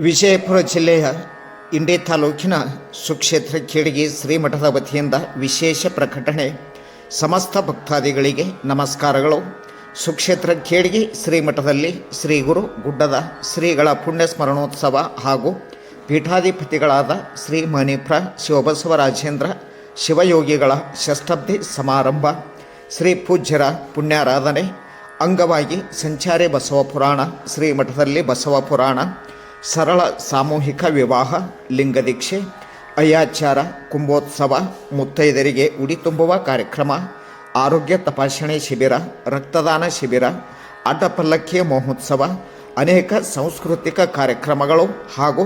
ವಿಜಯಪುರ ಜಿಲ್ಲೆಯ ಇಂಡಿ ತಾಲೂಕಿನ ಸುಕ್ಷೇತ್ರ ಖೇಡಿಗೆ ಶ್ರೀಮಠದ ವತಿಯಿಂದ ವಿಶೇಷ ಪ್ರಕಟಣೆ. ಸಮಸ್ತ ಭಕ್ತಾದಿಗಳಿಗೆ ನಮಸ್ಕಾರಗಳು. ಸುಕ್ಷೇತ್ರ ಖೇಡಿಗೆ ಶ್ರೀಮಠದಲ್ಲಿ ಶ್ರೀ ಗುರು ಗುಡ್ಡದ ಶ್ರೀಗಳ ಪುಣ್ಯ ಸ್ಮರಣೋತ್ಸವ ಹಾಗೂ ಪೀಠಾಧಿಪತಿಗಳಾದ ಶ್ರೀ ಮಣಿಪ್ರ ಶಿವಬಸವರಾಜೇಂದ್ರ ಶಿವಯೋಗಿಗಳ ಷಷ್ಠಬ್ದಿ ಸಮಾರಂಭ, ಶ್ರೀ ಪೂಜ್ಯರ ಪುಣ್ಯಾರಾಧನೆ, ಅಂಗವಾಗಿ ಸಂಚಾರಿ ಬಸವ ಪುರಾಣ, ಶ್ರೀಮಠದಲ್ಲಿ ಬಸವ ಪುರಾಣ ಸರಳ ಸಾಮೂಹಿಕ ವಿವಾಹ, ಲಿಂಗದೀಕ್ಷೆ ಅಯ್ಯಾಚಾರ ಕುಂಭೋತ್ಸವ ಮುತ್ತೈದರಿಗೆ ಉಡಿ ತುಂಬುವ ಕಾರ್ಯಕ್ರಮ, ಆರೋಗ್ಯ ತಪಾಸಣೆ ಶಿಬಿರ, ರಕ್ತದಾನ ಶಿಬಿರ ಅಡ್ಡಪಲ್ಲಕ್ಕಿ ಮಹೋತ್ಸವ, ಅನೇಕ ಸಾಂಸ್ಕೃತಿಕ ಕಾರ್ಯಕ್ರಮಗಳು ಹಾಗೂ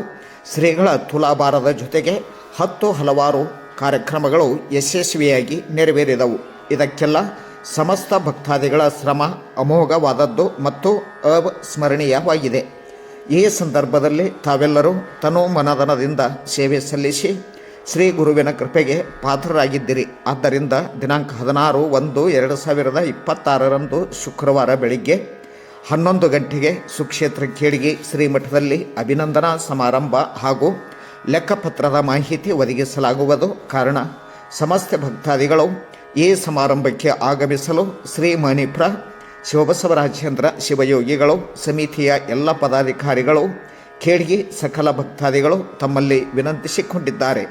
ಶ್ರೀಗಳ ತುಲಾಭಾರದ ಜೊತೆಗೆ ಹತ್ತು ಹಲವಾರು ಕಾರ್ಯಕ್ರಮಗಳು ಯಶಸ್ವಿಯಾಗಿ ನೆರವೇರಿದವು. ಇದಕ್ಕೆಲ್ಲ ಸಮಸ್ತ ಭಕ್ತಾದಿಗಳ ಶ್ರಮ ಅಮೋಘವಾದದ್ದು ಮತ್ತು ಅವಿಸ್ಮರಣೀಯವಾಗಿದೆ. ಈ ಸಂದರ್ಭದಲ್ಲಿ ತಾವೆಲ್ಲರೂ ತನು ಮನದನದಿಂದ ಸೇವೆ ಸಲ್ಲಿಸಿ ಶ್ರೀ ಗುರುವಿನ ಕೃಪೆಗೆ ಪಾತ್ರರಾಗಿದ್ದಿರಿ. ಆದ್ದರಿಂದ ದಿನಾಂಕ ಹದಿನಾರು ಒಂದು ಎರಡು ಸಾವಿರದ ಇಪ್ಪತ್ತಾರರಂದು ಶುಕ್ರವಾರ ಬೆಳಿಗ್ಗೆ ಹನ್ನೊಂದು ಗಂಟೆಗೆ ಸುಕ್ಷೇತ್ರ ಶ್ರೀ ಶ್ರೀಮಠದಲ್ಲಿ ಅಭಿನಂದನಾ ಸಮಾರಂಭ ಹಾಗೂ ಲೆಕ್ಕಪತ್ರದ ಮಾಹಿತಿ ಒದಗಿಸಲಾಗುವುದು. ಕಾರಣ ಸಮಸ್ತ ಭಕ್ತಾದಿಗಳು ಈ ಸಮಾರಂಭಕ್ಕೆ ಆಗಮಿಸಲು ಶ್ರೀ ಮಣಿಪ್ರ ಶಿವಬಸವರಾಜೇಂದ್ರ, ಶಿವಯೋಗಿಗಳು, ಸಮಿತಿಯ ಎಲ್ಲ ಪದಾಧಿಕಾರಿಗಳು ಖೇಡ್ಗಿ ಸಕಲ ಭಕ್ತಾದಿಗಳು ತಮ್ಮಲ್ಲಿ ವಿನಂತಿಸಿಕೊಂಡಿದ್ದಾರೆ.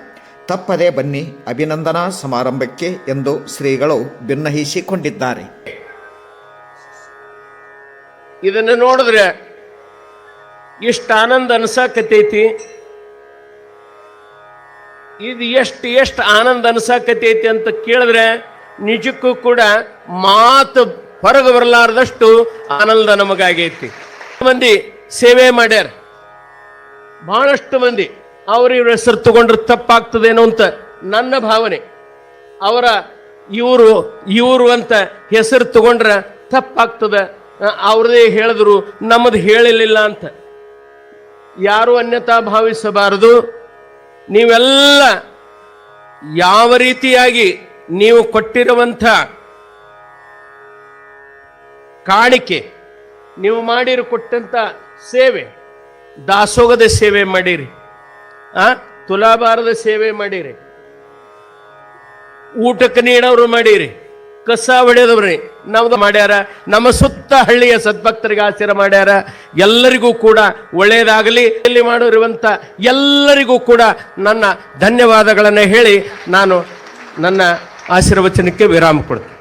ತಪ್ಪದೇ ಬನ್ನಿ ಅಭಿನಂದನಾ ಸಮಾರಂಭಕ್ಕೆ ಎಂದು ಶ್ರೀಗಳು ಭಿನ್ನಹಿಸಿಕೊಂಡಿದ್ದಾರೆ ಇದನ್ನು ನೋಡಿದ್ರೆ ಇಷ್ಟು ಆನಂದ ಅನ್ಸಾಕತೈತಿ. ಇದು ಎಷ್ಟು ಎಷ್ಟು ಆನಂದ ಅನ್ಸಾಕತೈತಿ ಅಂತ ಕೇಳಿದ್ರೆ ನಿಜಕ್ಕೂ ಕೂಡ ಮಾತು ಹೊರಗೆ ಬರಲಾರದಷ್ಟು ಆನಂದ ನಮಗಾಗೈತಿ ಮಂದಿ ಸೇವೆ ಮಾಡ್ಯಾರ? ಬಹಳಷ್ಟು ಮಂದಿ. ಅವ್ರ ಇವ್ರ ಹೆಸರು ತಗೊಂಡ್ರೆ ತಪ್ಪಾಗ್ತದೇನೋ ಅಂತ ನನ್ನ ಭಾವನೆ. ಅವರ ಇವರು ಇವರು ಅಂತ ಹೆಸರು ತಗೊಂಡ್ರೆ ತಪ್ಪಾಗ್ತದ. ಅವ್ರದೇ ಹೇಳಿದ್ರು, ನಮ್ಮದು ಹೇಳಲಿಲ್ಲ ಅಂತ. ಯಾರು ಅನ್ಯತಾ ಭಾವಿಸಬಾರದು. ನೀವೆಲ್ಲ ಯಾವ ರೀತಿಯಾಗಿ ನೀವು ಕೊಟ್ಟಿರುವಂಥ ಕಾಣಿಕೆ. ನೀವು ಮಾಡಿರು ಕೊಟ್ಟಂತ ಸೇವೆ. ದಾಸೋಗದ ಸೇವೆ ಮಾಡಿರಿ. ಆ? ತುಲಾಭಾರದ ಸೇವೆ ಮಾಡಿರಿ. ಊಟಕ್ಕೆ ನೀಡೋರು ಮಾಡಿರಿ. ಕಸ ಹೊಡೆದವ್ರಿ ನಮ್ದು ಮಾಡ್ಯಾರ. ನಮ್ಮ ಸುತ್ತ ಹಳ್ಳಿಯ ಸದ್ಭಕ್ತರಿಗೆ ಆಶೀರ್ ಮಾಡ್ಯಾರ. ಎಲ್ಲರಿಗೂ ಕೂಡ ಒಳ್ಳೆಯದಾಗಲಿ ಇಲ್ಲಿ ಮಾಡಿರುವಂಥ ಎಲ್ಲರಿಗೂ ಕೂಡ ನನ್ನ ಧನ್ಯವಾದಗಳನ್ನು ಹೇಳಿ ನಾನು ನನ್ನ ಆಶೀರ್ವಚನಕ್ಕೆ ವಿರಾಮ ಕೊಡ್ತೀನಿ.